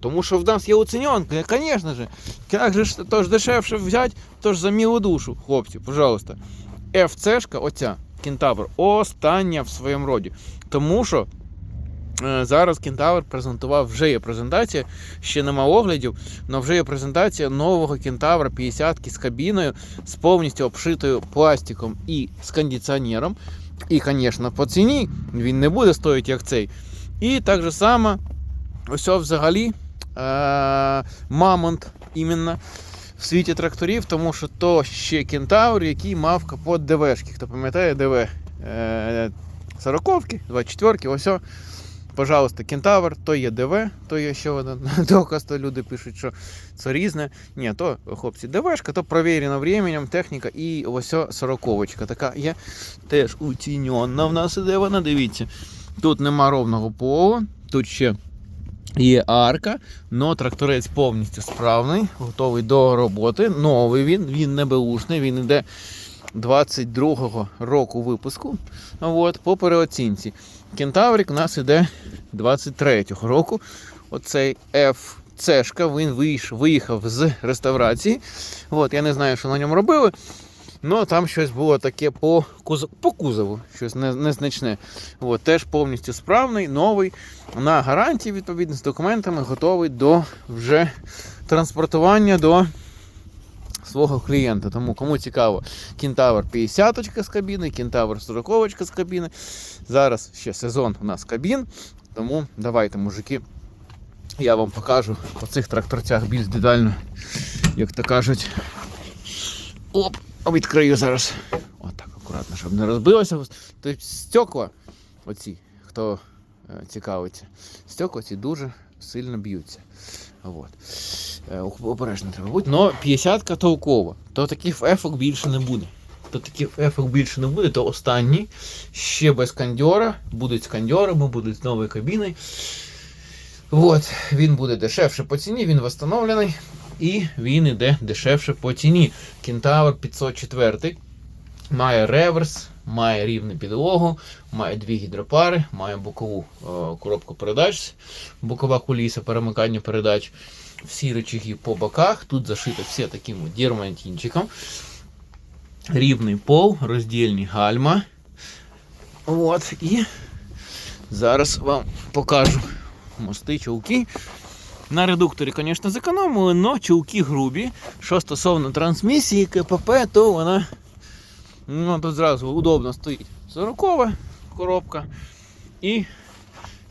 Тому що в нас є оціньонка, звісно ж. Як же то ж дешевше взяти, то ж за мілу душу, хлопці, пожалуйста. ФЦшка, оця Кентавр, остання в своєму роді. Тому що е, зараз Кентавр презентував, вже є презентація, ще нема оглядів, але вже є презентація нового Кентавра 50 з кабіною, з повністю обшитою пластиком і з кондиціонером. І, звісно, по ціні він не буде стоїти як цей. І так же само, ось взагалі, Мамонт іменно в світі тракторів, тому що то ще кентавр, який мав капот ДВшки. Хто пам'ятає ДВ е- 40-ки, 24-ки, ось. о. Пожалуйста, кентавр, то є ДВ, то є ще один доказ, то люди пишуть, що це різне. Ні, то хлопці, ДВшка, то провірена временем, техніка і ось 40-очка. Така є теж уціньона в нас іде вона, дивіться. Тут нема ровного полу, тут ще є арка, але тракторець повністю справний, готовий до роботи. Новий він, він не беушний, він іде 22-го року випуску. От, по переоцінці. Кентаврик у нас іде 23-го року. Оцей FC-шка, він виїхав з реставрації. От, я не знаю, що на ньому робили. Ну, там щось було таке по, куз... по кузову, щось незначне. От, теж повністю справний, новий, на гарантії, відповідно, з документами, готовий до вже транспортування до свого клієнта. Тому кому цікаво, кентавр 50 з кабіни, кентавр 40 з кабіни. Зараз ще сезон у нас кабін. Тому давайте, мужики, я вам покажу по цих тракторцях більш детально, як то кажуть. Оп, відкрию зараз. Отак, акуратно, щоб не розбилося. Тобто стекла, оці, хто е, цікавиться, стекла ці дуже сильно б'ються. От. Е, Обережно треба бути. Но 50-ка толкова. То таких ефок більше не буде. То таких ефок більше не буде, то останні ще без кандьора. Будуть з кандьорами, будуть з новою кабіною. От, він буде дешевше по ціні, він встановлений. І він іде дешевше по ціні. Кентавр 504 має реверс, має рівну підлогу, має дві гідропари, має бокову е, коробку передач, бокова куліса, перемикання передач, всі речаги по боках. Тут зашито все таким от дірмантинчиком. Рівний пол, роздільні гальма. От, і зараз вам покажу мости, чулки. На редукторі, звісно, зекономили, але чулки грубі. Що стосовно трансмісії КПП, то вона ну, тут зразу удобно стоїть 40 коробка і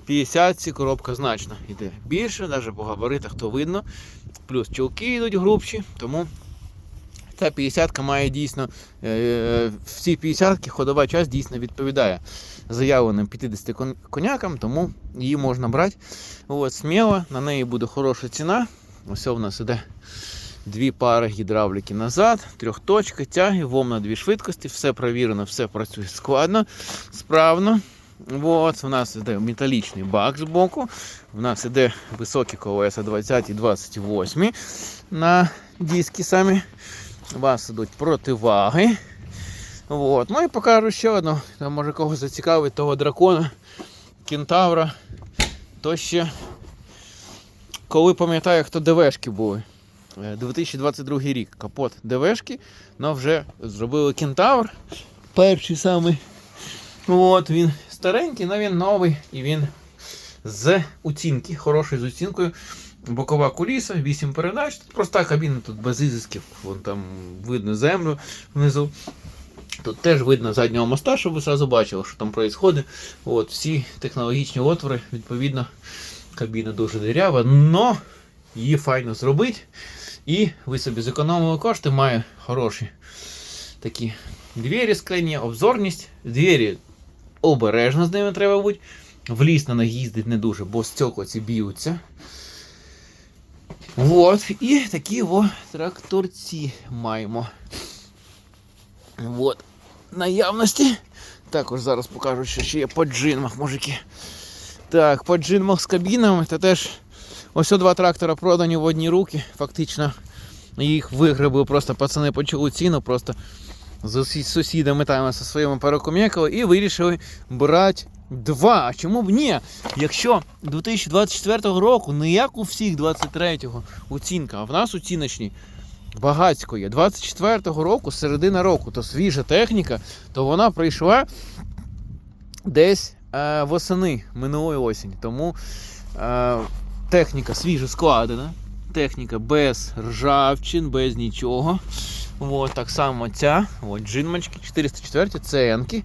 50 ці коробка значно йде більше, навіть по габаритах то видно. Плюс чулки йдуть грубші, тому ця 50 має дійсно е, в цій 50 ходова часть дійсно відповідає заявленим 50 конякам, тому її можна брати. От, сміло, на неї буде хороша ціна. Ось у нас іде дві пари гідравліки назад, трьохточки, тяги, вом на дві швидкості, все провірено, все працює складно, справно. От, у нас іде металічний бак з боку. У нас іде високі колеса 20 і 28 на диски самі. У вас ідуть противаги. От. Ну і покажу ще одну. Там може когось зацікавить того дракона, кентавра. То ще, коли пам'ятаю, хто ДВшки були. Е, 2022 рік капот ДВшки, але вже зробили кентавр. Перший самий. От, він старенький, але він новий і він з оцінки, хороший з оцінкою. Бокова куліса, 8 передач. Тут проста кабіна, тут без ізисків, вон там видно землю внизу. Тут теж видно заднього моста, щоб ви зразу бачили, що там відбувається. От, всі технологічні отвори, відповідно, кабіна дуже дирява, але її файно зробити. І ви собі зекономили кошти, має хороші такі двері скляні, обзорність. Двері обережно з ними треба бути. В ліс на них їздить не дуже, бо стекла ці б'ються. Вот. І такі о тракторці маємо. Вот. Наявності. Також зараз покажу, що ще є по джинмах, мужики. Так, по джинмах з кабінами, це теж ось два трактора продані в одні руки. Фактично їх вигребли, просто пацани почули ціну, просто з сусідами там зі своїми перекум'якали і вирішили брати Два. А чому б ні? Якщо 2024 року, не як у всіх 23-го оцінка, а в нас оціночні багацько є. 24-го року, середина року, то свіжа техніка, то вона прийшла десь е, восени минулої осені. Тому е, техніка свіжо складена. Техніка без ржавчин, без нічого. От, так само ця. От, джинмачки 404 ценки.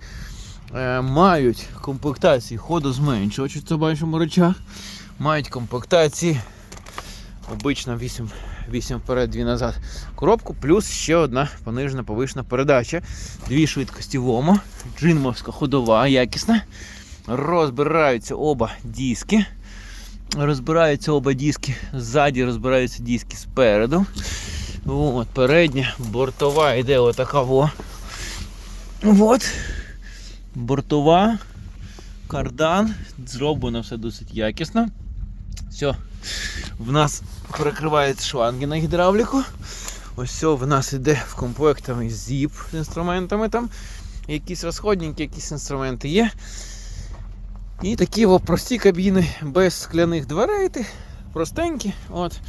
Е, мають комплектації ходозменшувачі, це бачимо речах. Мають комплектації. Обично 8, 8 вперед, 2 назад. Коробку, плюс ще одна понижена повишена передача. Дві швидкості ВОМО. Джинмовська ходова, якісна. Розбираються оба диски. Розбираються оба диски. Ззаді розбираються диски спереду. От, передня бортова йде отака во. От. Бортова. Кардан. Зроблено все досить якісно. Все. В нас перекриваються шланги на гідравліку. Ось все в нас іде в комплектами зіп з інструментами там. Якісь розходники, якісь інструменти є. І такі о, прості кабіни без скляних дверей. Простенькі. От.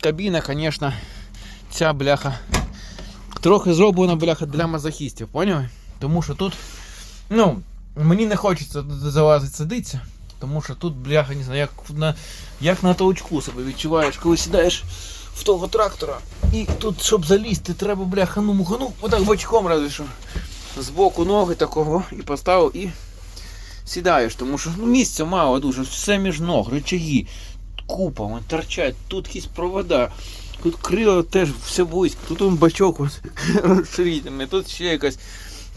Кабіна, звісно, ця бляха трохи зроблена бляха для мазохістів, поняли? Тому що тут, ну, мені не хочеться залазити сидитися, тому що тут, бляха, не знаю, як на, як на толчку себе відчуваєш, коли сідаєш в того трактора. І тут, щоб залізти, треба, бляха, ну мухану, отак бочком разве що. Збоку ноги такого і поставив і сідаєш, тому що ну, місця мало дуже, все між ног, рычаги, купа, вон торчать, тут якісь провода, тут крило теж все близько, тут он бачок розширительний, тут ще якась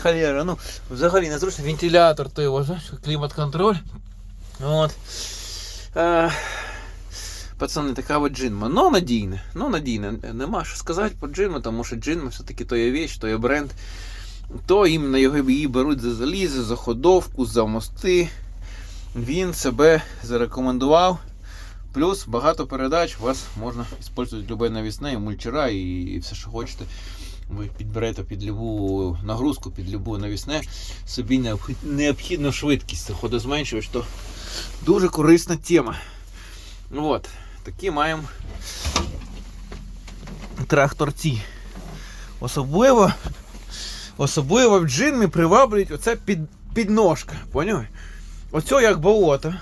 холера. Ну, взагалі незручно, вентилятор, то його, знаєш, клімат-контроль. От. Е, Пацани, така от джинма. Ну, надійне. Ну, надійне. Нема що сказати по джинму, тому що джинма все-таки то є віч, то є бренд. То іменно його її беруть за залізо, за ходовку, за мости. Він себе зарекомендував. Плюс багато передач вас можна використовувати любе навісне, і мульчера і все, що хочете. Ви підберете під любу нагрузку, під любу навісне. Собі необхід- необхідну швидкість ходозменшувач, то дуже корисна тема. От, такі маємо тракторці. Особливо, особливо в джинмі приваблюють оце під, підножка. Поняли? Оце як болото.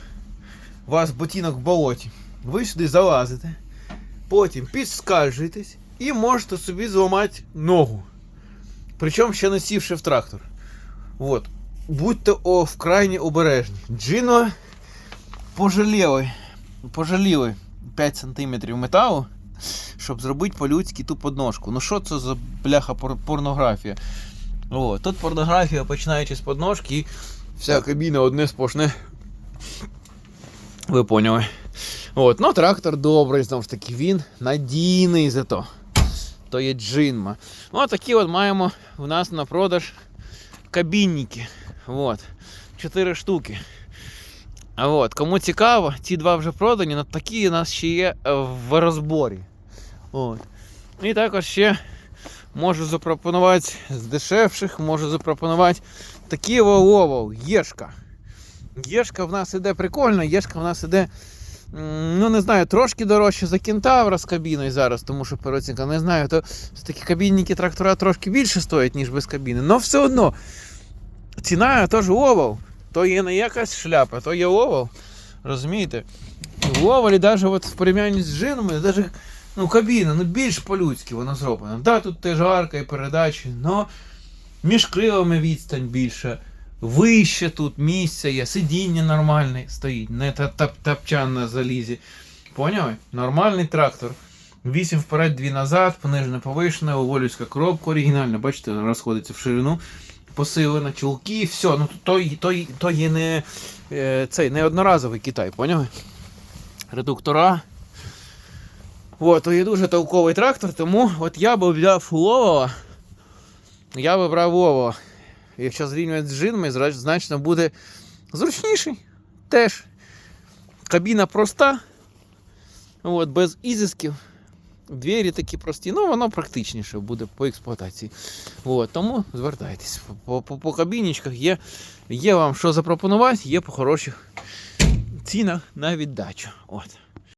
У вас ботинок в болоті. Ви сюди залазите, потім підскальжуєтесь і можете собі зламати ногу. Причому ще не сівши в трактор. От. Будьте о, вкрайні обережні. Джино пожаліли, пожаліли 5 см металу, щоб зробити по-людськи ту подножку. Ну що це за бляха порнографія? О, тут порнографія, починаючи з подножки, і вся кабіна одне сплошне. Ви поняли. От, ну трактор добрий, знову ж таки, він надійний зато. То є джинма. Ну, такі от маємо в нас на продаж кабінники. От. Чотири штуки. А кому цікаво, ці два вже продані, але такі у нас ще є е, в розборі. От. І також ще можу запропонувати з дешевших, можу запропонувати такі вовов, єшка. Єшка в нас іде прикольно, єшка в нас іде, ну не знаю, трошки дорожче за кентавра з кабіною зараз, тому що переоцінка, не знаю, то такі кабінники трактора трошки більше стоять, ніж без кабіни. Але все одно ціна теж овал. То є не якась шляпа, то є овал. Розумієте? В овалі, навіть от в порівнянні з джинами, навіть ну, кабіна ну, більш по-людськи вона зроблена. Да, тут теж арка і передачі, але між крилами відстань більша. Вище тут місце є, сидіння нормальне стоїть, не та- тап- тапчан на залізі. Поняли? Нормальний трактор. 8 вперед, 2 назад, понижена повишена, уволюська коробка оригінальна, бачите, розходиться в ширину, посилена, чулки, все. Ну то, то, то є не е, цей не одноразовий Китай, поняли? Редуктора. От, то є дуже толковий трактор, тому от я би взяв Ловова, я би брав Ловова. Якщо зрівнювати з джинами, зра- значно буде зручніший. Теж. Кабіна проста. От, без ізисків. Двері такі прості, ну воно практичніше буде по експлуатації. От, тому звертайтесь. По, по, по кабінічках є, є вам що запропонувати, є по хороших цінах на віддачу. От.